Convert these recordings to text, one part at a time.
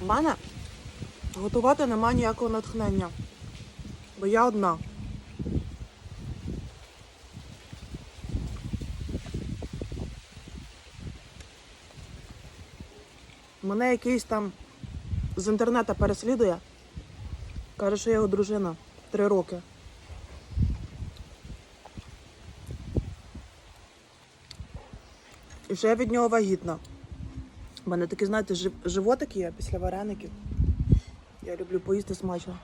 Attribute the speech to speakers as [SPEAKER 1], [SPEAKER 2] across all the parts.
[SPEAKER 1] У мене готувати немає ніякого натхнення. Бо я одна. Мене якийсь там з інтернету переслідує. Каже, що я його дружина. Три роки. І я від нього вагітна. У мене такий, знаєте, животик є після вареників. Я люблю поїсти смачно.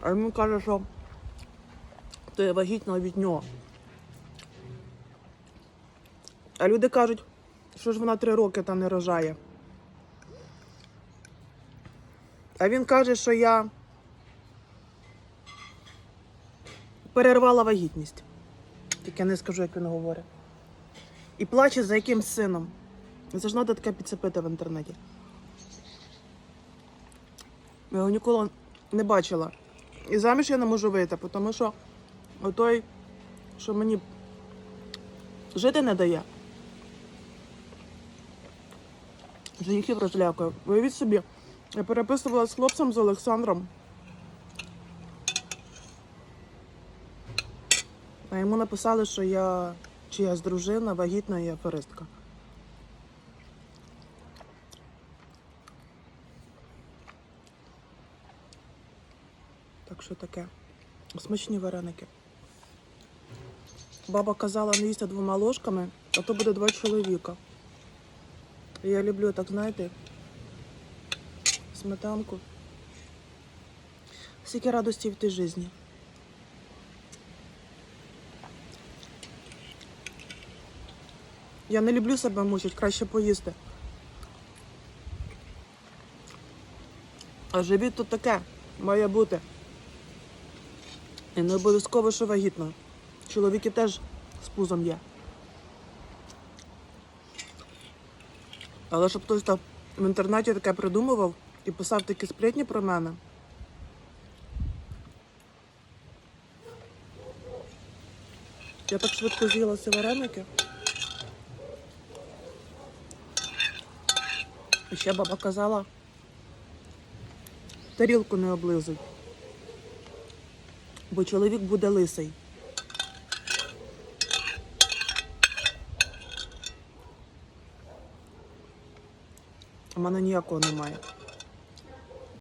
[SPEAKER 1] А йому каже, що то я вагітна від нього. А люди кажуть, що ж вона три роки там не рожає. А він каже, що я перервала вагітність. Тільки я не скажу, як він говорить. І плаче за якимсь сином. Це ж треба таке підцепити в інтернеті. Я його ніколи не бачила. І заміж я не можу вийти, тому що той, що мені жити не дає. Женихів розлякує. Уявіть собі, я переписувала з хлопцем з Олександром. А йому написали, що я чиясь дружина, вагітна і аферистка. Так що таке? Смачні вареники. Баба казала не їсти двома ложками, а то буде два чоловіка. Я люблю, так знаєте, сметанку. Скільки радості в тій житті. Я не люблю себе мучить, краще поїсти. А живіт тут таке має бути. І не обов'язково, що вагітно. Чоловіки теж з пузом є. Але щоб хтось там в інтернеті таке придумував і писав такі сплетні про мене. Я так швидко з'їла ці вареники. І ще баба казала, тарілку не облизуй, бо чоловік буде лисий. У мене ніякого немає.